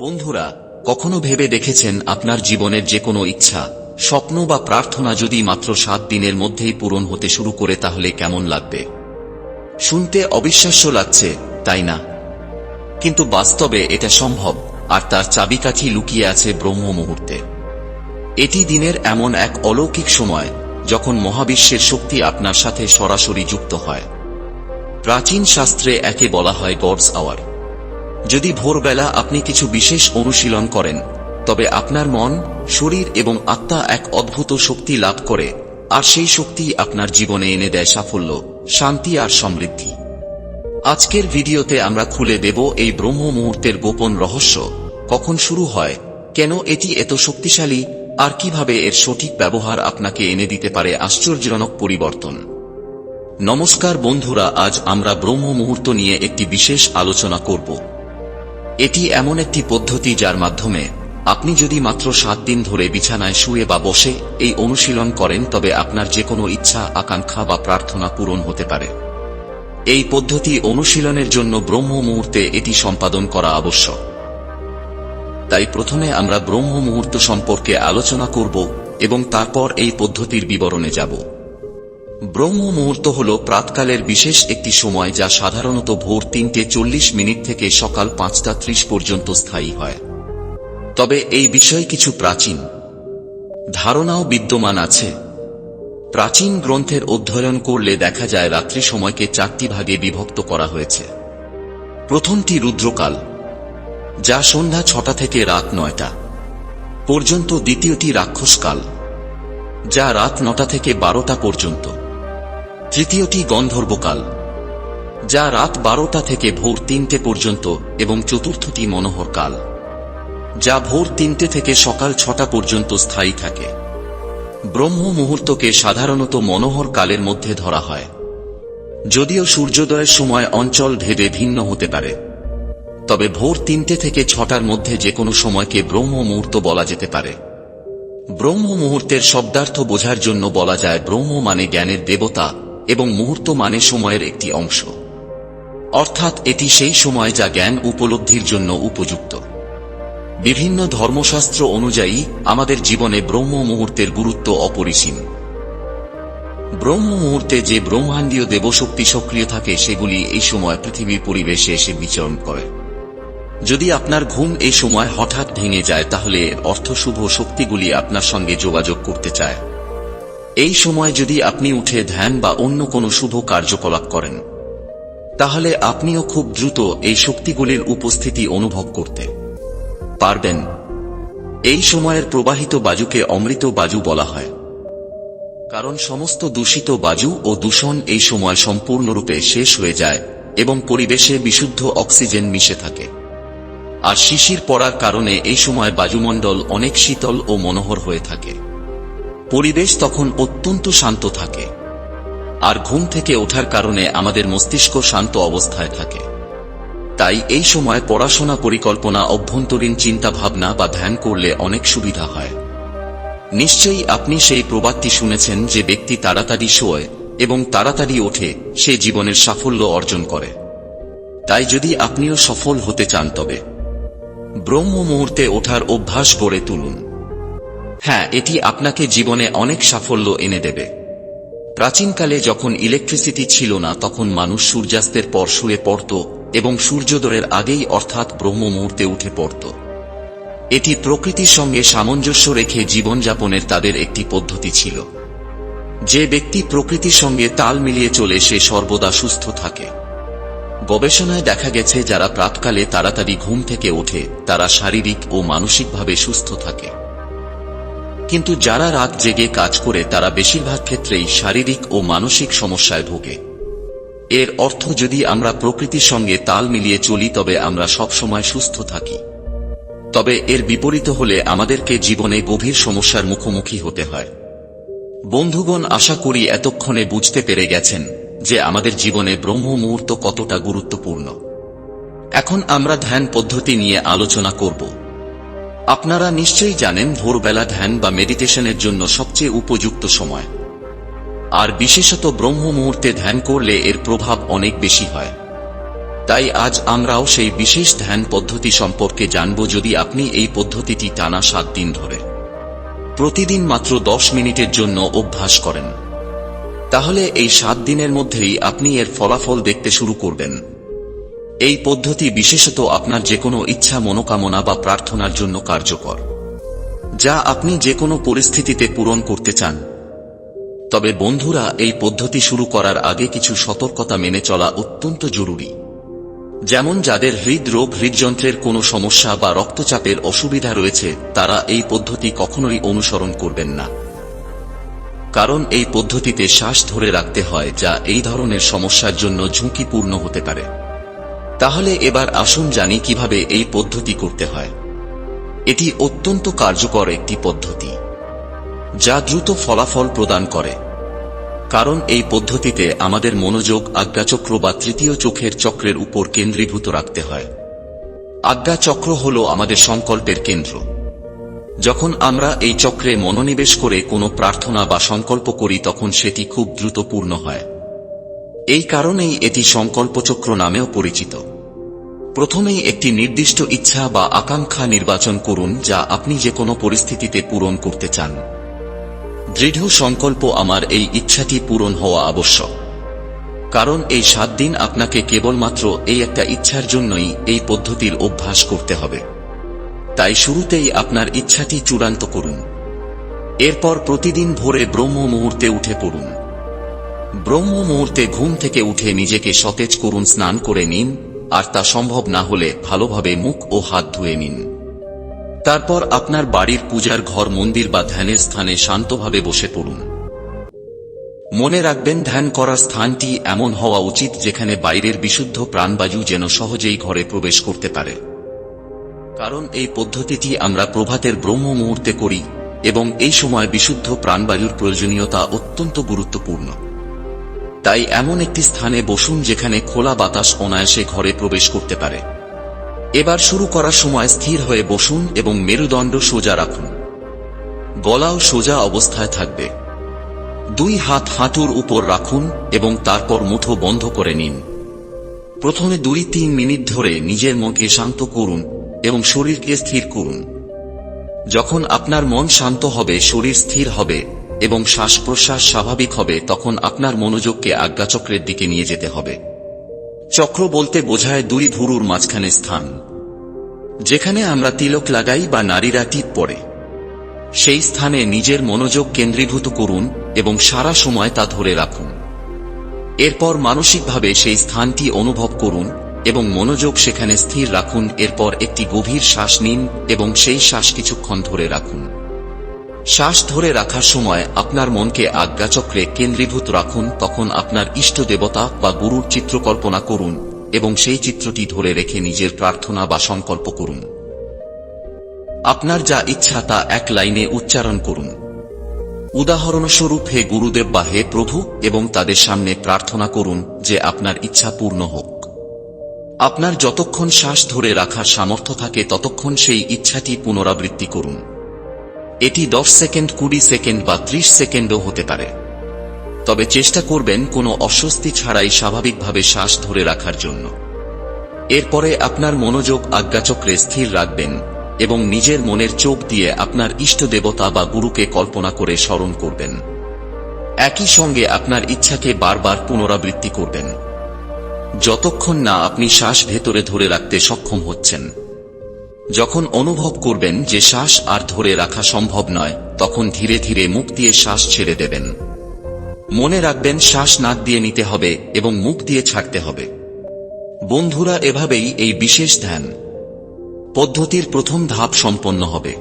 বন্ধুরা, কখনো ভেবে দেখেছেন আপনার জীবনের যে কোনো ইচ্ছা, স্বপ্ন বা প্রার্থনা যদি মাত্র সাত দিনের মধ্যেই পূরণ হতে শুরু করে তাহলে কেমন লাগবে? শুনতে অবিশ্বাস্য লাগছে, তাই না? কিন্তু বাস্তবে এটা সম্ভব, আর তার চাবিকাঠি লুকিয়ে আছে ব্রহ্ম মুহূর্তে এটি দিনের এমন এক অলৌকিক সময়, যখন মহাবিশ্বের শক্তি আপনার সাথে সরাসরি যুক্ত হয়। প্রাচীন শাস্ত্রে একে বলা হয় গডস আওয়ার। যদি ভোরবেলা আপনি কিছু বিশেষ অনুশীলন করেন, তবে আপনার মন, শরীর এবং আত্মা এক অদ্ভুত শক্তি লাভ করে, আর সেই শক্তি আপনার জীবনে এনে দেয় সাফল্য, শান্তি আর সমৃদ্ধি। আজকের ভিডিওতে আমরা খুলে দেব এই ব্রহ্ম মুহূর্তের গোপন রহস্য, কখন শুরু হয়, কেন এটি এত শক্তিশালী, আর কীভাবে এর সঠিক ব্যবহার আপনাকে এনে দিতে পারে আশ্চর্যজনক পরিবর্তন। নমস্কার বন্ধুরা, আজ আমরা ব্রহ্ম মুহূর্ত নিয়ে একটি বিশেষ আলোচনা করব। এটি এমন একটি পদ্ধতি যার মাধ্যমে আপনি যদি মাত্র সাত দিন ধরে বিছানায় শুয়ে বা বসে এই অনুশীলন করেন, তবে আপনার যে কোনো ইচ্ছা, আকাঙ্ক্ষা বা প্রার্থনা পূরণ হতে পারে। এই পদ্ধতি অনুশীলনের জন্য ব্রহ্ম মুহূর্তে এটি সম্পাদন করা আবশ্যক। তাই প্রথমে আমরা ব্রহ্ম মুহূর্ত সম্পর্কে আলোচনা করব এবং তারপর এই পদ্ধতির বিবরণে যাব। ব্রহ্ম মুহূর্ত হল প্রাতকালের বিশেষ একটি সময় যা সাধারণত ভোর তিনটে চল্লিশ মিনিট থেকে সকাল পাঁচটা ত্রিশ পর্যন্ত স্থায়ী হয়। তবে এই বিষয়ে কিছু প্রাচীন। ধারণাও বিদ্যমান আছে। প্রাচীন গ্রন্থের অধ্যয়ন করলে দেখা যায় রাত্রি সময়কে চারটি ভাগে বিভক্ত করা হয়েছে। প্রথমটি রুদ্রকাল, যা সন্ধ্যা ছটা থেকে রাত নয়টা পর্যন্ত, দ্বিতীয়টি রাক্ষসকাল, যা রাত নটা থেকে বারোটা পর্যন্ত। তৃতীয়টি গন্ধর্বকাল, যা রাত বারোটা থেকে ভোর তিনটে পর্যন্ত এবং চতুর্থটি মনোহর কাল, যা ভোর তিনটে থেকে সকাল ছটা পর্যন্ত স্থায়ী থাকে। ব্রহ্ম মুহূর্তকে সাধারণত মনোহর কালের মধ্যে ধরা হয়। যদিও সূর্যোদয়ের সময় অঞ্চল ভেদে ভিন্ন হতে পারে, তবে ভোর তিনটে থেকে ছটার মধ্যে যে কোনো সময়কে ব্রহ্ম মুহূর্ত বলা যেতে পারে। ব্রহ্ম মুহূর্তের শব্দার্থ বোঝার জন্য বলা যায় ব্রহ্ম মানে জ্ঞানের দেবতা এবং মুহূর্ত মানে সময়ের একটি অংশ। অর্থাৎ এটি সেই সময় যা জ্ঞান উপলব্ধির জন্য উপযুক্ত। বিভিন্ন ধর্মশাস্ত্র অনুযায়ী আমাদের জীবনে ব্রহ্ম মুহূর্তের গুরুত্ব অপরিসীম। ব্রহ্ম মুহূর্তে যে ব্রহ্মাণ্ডীয় দেবশক্তি সক্রিয় থাকে, সেগুলি এই সময় পৃথিবীর পরিবেশে এসে বিচরণ করে। যদি আপনার ঘুম এই সময় হঠাৎ ভেঙে যায়, তাহলে এর অর্থ শুভ শক্তিগুলি আপনার সঙ্গে যোগাযোগ করতে চায়। এই সময় যদি আপনি উঠে ধ্যান বা অন্য কোনো শুভ কার্যকলাপ করেন, তাহলে আপনিও খুব দ্রুত এই শক্তিগুলির উপস্থিতি অনুভব করতে পারবেন। এই সময়ের প্রবাহিত বাজুকে অমৃত বাজু বলা হয়। কারণ সমস্ত দূষিত বাজু ও দূষণ এই সময় সম্পূর্ণরূপে শেষ হয়ে যায় এবং পরিবেশে বিশুদ্ধ অক্সিজেন মিশে থাকে। আর শিশির পড়ার কারণে এই সময় বাজুমণ্ডল অনেক শীতল ও মনোহর হয়ে থাকে। পরিবেশ তখন অত্যন্ত শান্ত থাকে, আর ঘুম থেকে ওঠার কারণে আমাদের মস্তিষ্ক শান্ত অবস্থায় থাকে। তাই এই সময় পড়াশোনা পরিকল্পনা, অভ্যন্তরীণ চিন্তা ভাবনা বা ধ্যান করলে অনেক সুবিধা হয়। নিশ্চয়ই আপনি সেই প্রবাদটি শুনেছেন যে ব্যক্তি তাড়াতাড়ি শোয় এবং তাড়াতাড়ি ওঠে, সে জীবনের সাফল্য অর্জন করে। তাই যদি আপনিও সফল হতে চান তবে ব্রহ্ম মুহূর্তে ওঠার অভ্যাস গড়ে তুলুন। হ্যাঁ এটি আপনাকে জীবনে অনেক সাফল্য এনে দেবে। প্রাচীনকালে যখন ইলেকট্রিসিটি ছিল না, তখন মানুষ সূর্যাস্তের পর শুয়ে পড়ত এবং সূর্যোদয়ের আগেই অর্থাৎ ব্রহ্ম মুহূর্তে উঠে পড়ত। এটি প্রকৃতির সঙ্গে সামঞ্জস্য রেখে জীবনযাপনের তাদের একটি পদ্ধতি ছিল। যে ব্যক্তি প্রকৃতির সঙ্গে তাল মিলিয়ে চলে, সে সর্বদা সুস্থ থাকে। গবেষণায় দেখা গেছে, যারা প্রাতকালে তাড়াতাড়ি ঘুম থেকে ওঠে, তারা শারীরিক ও মানসিকভাবে সুস্থ থাকে। কিন্তু যারা রাত জেগে কাজ করে, তারা বেশিরভাগ ক্ষেত্রেই শারীরিক ও মানসিক সমস্যায় ভোগে। এর অর্থ, যদি আমরা প্রকৃতির সঙ্গে তাল মিলিয়ে চলি, তবে আমরা সবসময় সুস্থ থাকি। তবে এর বিপরীত হলে আমাদেরকে জীবনে গভীর সমস্যার মুখোমুখি হতে হয়। বন্ধুগণ, আশা করি এতক্ষণে বুঝতে পেরে গেছেন যে আমাদের জীবনে ব্রহ্ম মুহূর্ত কতটা গুরুত্বপূর্ণ। এখন আমরা ধ্যান পদ্ধতি নিয়ে আলোচনা করব। আপনারা নিশ্চয়ই জানেন ভোরবেলা ধ্যান বা মেডিটেশনের জন্য সবচেয়ে উপযুক্ত সময়। আর বিশেষত ব্রহ্ম মুহূর্তে ধ্যান করলে এর প্রভাব অনেক বেশি হয়। তাই আজ আমরাও সেই বিশেষ ধ্যান পদ্ধতি সম্পর্কে জানব যদি আপনি এই পদ্ধতিটি টানা সাত দিন ধরে। প্রতিদিন মাত্র দশ মিনিটের জন্য অভ্যাস করেন। তাহলে এই সাত দিনের মধ্যেই আপনি এর ফলাফল দেখতে শুরু করবেন। এই পদ্ধতি বিশেষত আপনার যে কোনো ইচ্ছা, মনোকামনা বা প্রার্থনার জন্য কার্যকর। যা আপনি যে কোনো পরিস্থিতিতে পূরণ করতে চান। তবে বন্ধুরা, এই পদ্ধতি শুরু করার আগে কিছু সতর্কতা মেনে চলা অত্যন্ত জরুরি। যেমন যাদের হৃদরোগ, হৃদযন্ত্রের কোনো সমস্যা বা রক্তচাপের অসুবিধা রয়েছে, তারা এই পদ্ধতি কখনোই অনুসরণ করবেন না। কারণ এই পদ্ধতিতে শ্বাস ধরে রাখতে হয়, যা এই ধরনের সমস্যার জন্য ঝুঁকিপূর্ণ হতে পারে। তাহলে এবার আসুন জানি কীভাবে এই পদ্ধতি করতে হয়। এটি অত্যন্ত কার্যকর একটি পদ্ধতি, যা দ্রুত ফলাফল প্রদান করে। কারণ এই পদ্ধতিতে আমাদের মনোযোগ আজ্ঞাচক্র বা তৃতীয় চোখের চক্রের উপর কেন্দ্রীভূত রাখতে হয়। আজ্ঞাচক্র হল আমাদের সংকল্পের কেন্দ্র। যখন আমরা এই চক্রে মনোনিবেশ করে কোনো প্রার্থনা বা সংকল্প করি, তখন সেটি খুব দ্রুত পূর্ণ হয়। এই কারণেই এটি সংকল্পচক্র নামেও পরিচিত। প্রথমেই একটি নির্দিষ্ট ইচ্ছা বা আকাঙ্ক্ষা নির্বাচন করুন যা আপনি যে কোনো পরিস্থিতিতে পূরণ করতে চান। দৃঢ় সংকল্প আমার এই ইচ্ছাটি পূরণ হওয়া আবশ্যক। কারণ এই সাত দিন আপনাকে কেবলমাত্র এই একটা ইচ্ছার জন্যই এই পদ্ধতির অভ্যাস করতে হবে। তাই শুরুতেই আপনার ইচ্ছাটি চূড়ান্ত করুন। এরপর প্রতিদিন ভোরে ব্রহ্ম মুহূর্তে উঠে পড়ুন। ব্রহ্ম মুহূর্তে ঘুম থেকে উঠে নিজেকে সতেজ করুন, স্নান করে নিন, আর তা সম্ভব না হলে ভালোভাবে মুখ ও হাত ধুয়ে নিন। তারপর আপনার বাড়ির পূজার ঘর, মন্দির বা ধ্যানের স্থানে শান্তভাবে বসে পড়ুন। মনে রাখবেন, ধ্যান করার স্থানটি এমন হওয়া উচিত যেখানে বাইরের বিশুদ্ধ প্রাণবায়ু যেন সহজেই ঘরে প্রবেশ করতে পারে। কারণ এই পদ্ধতিটি আমরা প্রভাতের ব্রহ্ম মুহূর্তে করি এবং এই সময় বিশুদ্ধ প্রাণবায়ুর প্রয়োজনীয়তা অত্যন্ত গুরুত্বপূর্ণ। তাই এমন একটি স্থানে বসুন যেখানে খোলা বাতাস অনায়াসে ঘরে প্রবেশ করতে পারে। এবার শুরু করার সময় স্থির হয়ে বসুন এবং মেরুদণ্ড সোজা রাখুন। গলাও সোজা অবস্থায় থাকবে। দুই হাত হাঁটুর উপর রাখুন এবং তারপর মুঠো বন্ধ করে নিন। প্রথমে দুই তিন মিনিট ধরে নিজের মনকে শান্ত করুন এবং শরীরকে স্থির করুন। যখন আপনার মন শান্ত হবে, শরীর স্থির হবে এবং শ্বাস প্রশ্বাস স্বাভাবিক হবে, তখন আপনার মনোযোগকে আজ্ঞাচক্রের দিকে নিয়ে যেতে হবে। চক্র বলতে বোঝায় দুই ধুরুর মাঝখানে স্থান, যেখানে আমরা তিলক লাগাই বা নারীরা টিপ পড়ে। সেই স্থানে নিজের মনোযোগ কেন্দ্রীভূত করুন এবং সারা সময় তা ধরে রাখুন। এরপর মানসিকভাবে সেই স্থানটি অনুভব করুন এবং মনোযোগ সেখানে স্থির রাখুন। এরপর একটি গভীর শ্বাস নিন এবং সেই শ্বাস কিছুক্ষণ ধরে রাখুন। শ্বাস ধরে রাখার সময় আপনার মনকে আজ্ঞাচক্রে কেন্দ্রীভূত রাখুন, তখন আপনার ইষ্ট দেবতা বা গুরুর চিত্র কল্পনা করুন এবং সেই চিত্রটি ধরে রেখে নিজের প্রার্থনা বা সংকল্প করুন। আপনার যা ইচ্ছা তা এক লাইনে উচ্চারণ করুন। উদাহরণস্বরূপ, হে গুরুদেব বা হে প্রভু, এবং তাদের সামনে প্রার্থনা করুন যে আপনার ইচ্ছা পূর্ণ হোক। আপনার যতক্ষণ শ্বাস ধরে রাখার সামর্থ্য থাকে, ততক্ষণ সেই ইচ্ছাটি পুনরাবৃত্তি করুন। এটি দশ সেকেন্ড, কুড়ি সেকেন্ড বা ত্রিশ সেকেন্ডও হতে পারে। তবে চেষ্টা করবেন কোনো অস্বস্তি ছাড়াই স্বাভাবিকভাবে শ্বাস ধরে রাখার জন্য। এরপরে আপনার মনোযোগ আজ্ঞাচক্রে স্থির রাখবেন এবং নিজের মনের চোখ দিয়ে আপনার ইষ্ট দেবতা বা গুরুকে কল্পনা করে স্মরণ করবেন। একই সঙ্গে আপনার ইচ্ছাকে বারবার পুনরাবৃত্তি করবেন। যতক্ষণ না আপনি শ্বাস ভেতরে ধরে রাখতে সক্ষম হচ্ছেন। যখন অনুভব করবেন যে শ্বাস আর ধরে রাখা সম্ভব নয়, তখন ধীরে ধীরে মুখ দিয়ে শ্বাস ছেড়ে দেবেন। মনে রাখবেন শ্বাস নাক দিয়ে নিতে হবে এবং মুখ দিয়ে ছাড়তে হবে। বন্ধুরা, এভাবেই এই বিশেষ ধ্যান পদ্ধতির প্রথম ধাপ সম্পন্ন হবে।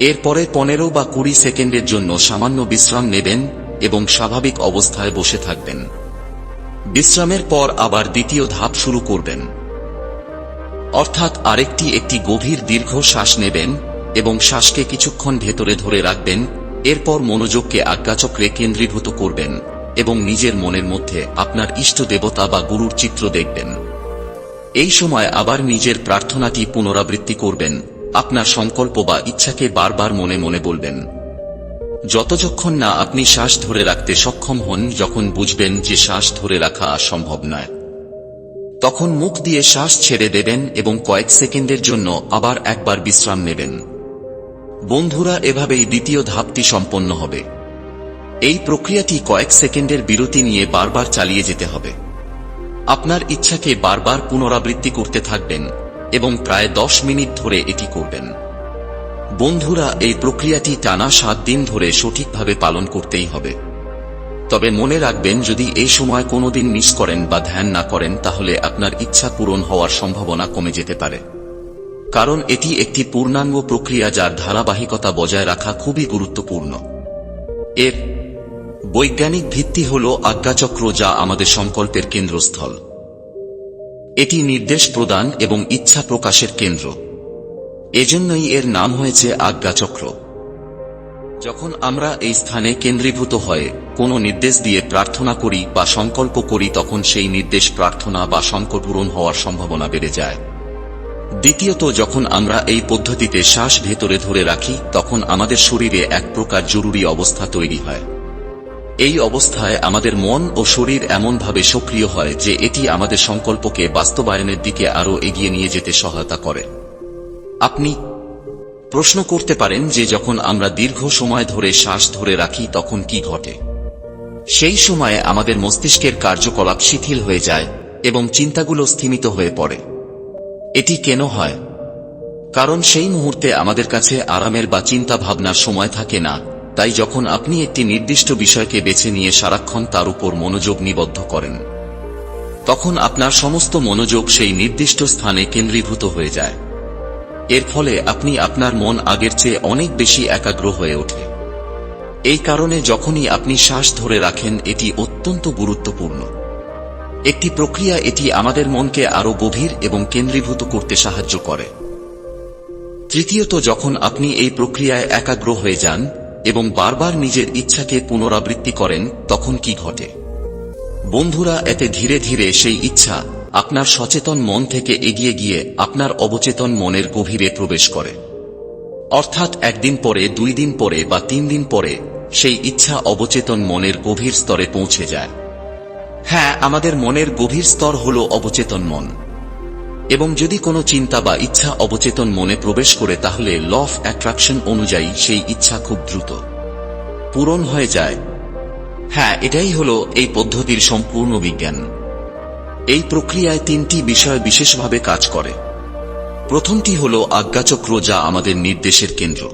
এরপরে পনেরো বা কুড়ি সেকেন্ডের জন্য সামান্য বিশ্রাম নেবেন এবং স্বাভাবিক অবস্থায় বসে থাকবেন। বিশ্রামের পর আবার দ্বিতীয় ধাপ শুরু করবেন। অর্থাৎ আরেকটি একটি গভীর দীর্ঘ শ্বাস নেবেন এবং শ্বাসকে কিছুক্ষণ ভেতরে ধরে রাখবেন, এরপর মনোযোগকে আজ্ঞাচক্রে কেন্দ্রীভূত করবেন এবং নিজের মনের মধ্যে আপনার ইষ্ট দেবতা বা গুরুর চিত্র দেখবেন। এই সময় আবার নিজের প্রার্থনাটি পুনরাবৃত্তি করবেন, আপনার সংকল্প বা ইচ্ছাকে বারবার মনে মনে বলবেন। যতক্ষণ না আপনি শ্বাস ধরে রাখতে সক্ষম হন, যখন বুঝবেন যে শ্বাস ধরে রাখা সম্ভব নয়। তখন মুখ দিয়ে শ্বাস ছেড়ে দেবেন এবং কয়েক সেকেন্ডের জন্য আবার একবার বিশ্রাম নেবেন। বন্ধুরা, এভাবেই দ্বিতীয় ধাপটি সম্পন্ন হবে। এই প্রক্রিয়াটি কয়েক সেকেন্ডের বিরতি নিয়ে বারবার চালিয়ে যেতে হবে। আপনার ইচ্ছাকে বারবার পুনরাবৃত্তি করতে থাকবেন এবং প্রায় দশ মিনিট ধরে এটি করবেন। বন্ধুরা, এই প্রক্রিয়াটি টানা সাত দিন ধরে সঠিকভাবে পালন করতেই হবে। তবে মনে রাখবেন, যদি এই সময় কোনোদিন মিস করেন বা ধ্যান না করেন, তাহলে আপনার ইচ্ছা পূরণ হওয়ার সম্ভাবনা কমে যেতে পারে। কারণ এটি একটি পূর্ণাঙ্গ প্রক্রিয়া যার ধারাবাহিকতা বজায় রাখা খুবই গুরুত্বপূর্ণ। এর বৈজ্ঞানিক ভিত্তি হল আজ্ঞাচক্র যা আমাদের সংকল্পের কেন্দ্রস্থল। এটি নির্দেশ প্রদান এবং ইচ্ছা প্রকাশের কেন্দ্র। এজন্যই এর নাম হয়েছে আজ্ঞাচক্র। যখন আমরা এই স্থানে কেন্দ্রীভূত হয়ে কোনো নির্দেশ দিয়ে প্রার্থনা করি বা সংকল্প করি, তখন সেই নির্দেশ প্রার্থনা বা সংকল্প পূরণ হওয়ার সম্ভাবনা বেড়ে যায়। দ্বিতীয়ত, যখন আমরা এই পদ্ধতিতে শ্বাস ভেতরে ধরে রাখি, তখন আমাদের শরীরে এক প্রকার জরুরি অবস্থা তৈরি হয়। এই অবস্থায় আমাদের মন ও শরীর এমনভাবে সক্রিয় হয় যে এটি আমাদের সংকল্পকে বাস্তবায়নের দিকে আরও এগিয়ে নিয়ে যেতে সহায়তা করে। আপনি প্রশ্ন করতে পারেন যে যখন আমরা দীর্ঘ সময় ধরে শ্বাস ধরে রাখি তখন কি ঘটে। সেই সময়ে আমাদের মস্তিষ্কের কার্যকলাপ শিথিল হয়ে যায় এবং চিন্তাগুলো স্থিমিত হয়ে পড়ে। এটি কেন হয়? কারণ সেই মুহূর্তে আমাদের কাছে আরামের বা চিন্তা ভাবনার সময় থাকে না, তাই যখন আপনি একটি নির্দিষ্ট বিষয়কে বেছে নিয়ে সারাক্ষণ তার উপর মনোযোগ নিবদ্ধ করেন, তখন আপনার সমস্ত মনোযোগ সেই নির্দিষ্ট স্থানে কেন্দ্রীভূত হয়ে যায়। এর ফলে আপনি আপনার মন আগের চেয়ে অনেক বেশি একাগ্র হয়ে ওঠে। এই কারণে যখনই আপনি শ্বাস ধরে রাখেন, এটি অত্যন্ত গুরুত্বপূর্ণ। একটি প্রক্রিয়া এটি আমাদের মনকে আরও গভীর এবং কেন্দ্রীভূত করতে সাহায্য করে। তৃতীয়ত, যখন আপনি এই প্রক্রিয়ায় একাগ্র হয়ে যান এবং বারবার নিজের ইচ্ছাকে পুনরাবৃত্তি করেন, তখন কি ঘটে? বন্ধুরা, এতে ধীরে ধীরে সেই ইচ্ছা আপনার সচেতন মন থেকে এগিয়ে গিয়ে আপনার অবচেতন মনের গভীরে প্রবেশ করে। অর্থাৎ একদিন পরে, দুই দিন পরে বা তিন দিন পরে সেই ইচ্ছা অবচেতন মনের গভীর স্তরে পৌঁছে যায়। হ্যাঁ আমাদের মনের গভীর স্তর হল অবচেতন মন। এবং যদি কোনো চিন্তা বা ইচ্ছা অবচেতন মনে প্রবেশ করে, তাহলে ল অফ অ্যাট্রাকশন অনুযায়ী সেই ইচ্ছা খুব দ্রুত পূরণ হয়ে যায়। হ্যাঁ এটাই হল এই পদ্ধতির সম্পূর্ণ বিজ্ঞান। এই প্রক্রিয়ায় তিনটি বিষয় বিশেষভাবে কাজ করে। প্রথমটি হল আজ্ঞাচক্র যা আমাদের নির্দেশের কেন্দ্র।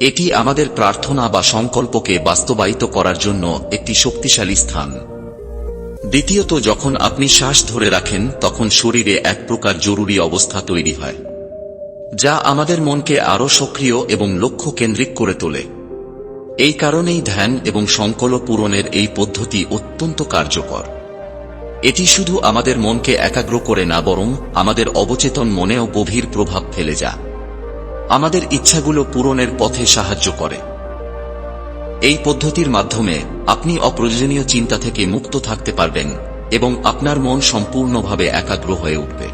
এটি আমাদের প্রার্থনা বা সংকল্পকে বাস্তবায়িত করার জন্য একটি শক্তিশালী স্থান। দ্বিতীয়ত, যখন আপনি শ্বাস ধরে রাখেন, তখন শরীরে এক প্রকার জরুরি অবস্থা তৈরি হয়, যা আমাদের মনকে আরও সক্রিয় এবং লক্ষ্য কেন্দ্রিক করে তোলে। এই কারণেই ধ্যান এবং সংকল্প পূরণের এই পদ্ধতি অত্যন্ত কার্যকর। এটি শুধু আমাদের মনকে একাগ্র করে না, বরং আমাদের অবচেতন মনেও গভীর প্রভাব ফেলে যা আমাদের ইচ্ছাগুলো পূরণের পথে সাহায্য করে। এই পদ্ধতির মাধ্যমে আপনি অপ্রয়োজনীয় চিন্তা থেকে মুক্ত থাকতে পারবেন এবং আপনার মন সম্পূর্ণভাবে একাগ্র হয়ে উঠবে।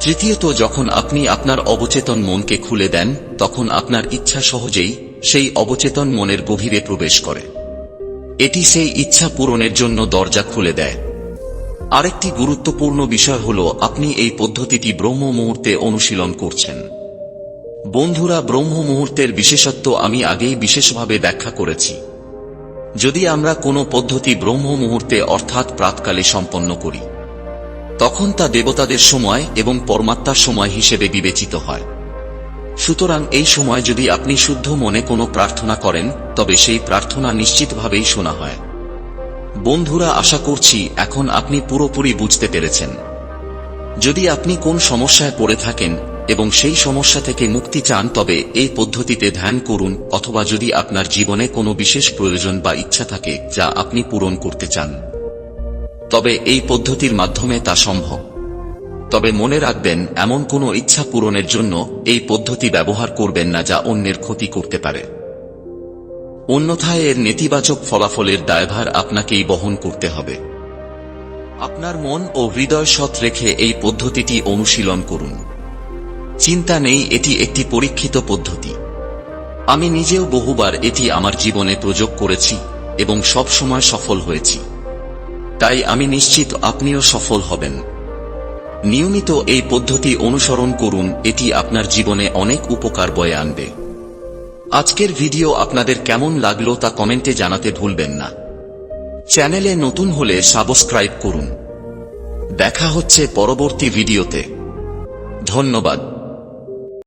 তৃতীয়ত, যখন আপনি আপনার অবচেতন মনকে খুলে দেন, তখন আপনার ইচ্ছা সহজেই সেই অবচেতন মনের গভীরে প্রবেশ করে। এটি সেই ইচ্ছা পূরণের জন্য দরজা খুলে দেয়। আরেকটি গুরুত্বপূর্ণ বিষয় হল, আপনি এই পদ্ধতিটি ব্রহ্ম মুহূর্তে অনুশীলন করছেন। বন্ধুরা ব্রহ্ম মুহূর্তের বিশেষত্ব আমি আগেই বিশেষভাবে ব্যাখ্যা করেছি। যদি আমরা কোনো পদ্ধতি ব্রহ্ম মুহূর্তে অর্থাৎ প্রাতকালে সম্পন্ন করি, তখন তা দেবতাদের সময় এবং পরমাত্মার সময় হিসেবে বিবেচিত হয়। সুতরাং এই সময় যদি আপনি শুদ্ধ মনে কোনো প্রার্থনা করেন, তবে সেই প্রার্থনা নিশ্চিতভাবেই শোনা হয়। বন্ধুরা আশা করছি এখন আপনি পুরোপুরি বুঝতে পেরেছেন। যদি আপনি কোন সমস্যায় পড়ে থাকেন এবং সেই সমস্যা থেকে মুক্তি চান, তবে এই পদ্ধতিতে ধ্যান করুন অথবা যদি আপনার জীবনে কোনো বিশেষ প্রয়োজন বা ইচ্ছা থাকে, যা আপনি পূরণ করতে চান। তবে এই পদ্ধতির মাধ্যমে তা সম্ভব। তবে মনে রাখবেন, এমন কোনো ইচ্ছা পূরণের জন্য এই পদ্ধতি ব্যবহার করবেন না, যা অন্যের ক্ষতি করতে পারে। অন্যথায় এর নেতিবাচক ফলাফলের দায়ভার আপনাকেই বহন করতে হবে। আপনার মন ও হৃদয় সৎ রেখে এই পদ্ধতিটি অনুশীলন করুন। চিন্তা নেই, এটি একটি পরীক্ষিত পদ্ধতি। আমি নিজেও বহুবার এটি আমার জীবনে প্রয়োগ করেছি এবং সব সময় সফল হয়েছি। তাই আমি নিশ্চিত আপনিও সফল হবেন। নিয়মিত এই পদ্ধতি অনুসরণ করুন, এটি আপনার জীবনে অনেক উপকার বয়ে আনবে। আজকের ভিডিও আপনাদের কেমন লাগল তা কমেন্টে জানাতে ভুলবেন না। চ্যানেলে নতুন হলে সাবস্ক্রাইব করুন। দেখা হচ্ছে পরবর্তী ভিডিওতে। ধন্যবাদ।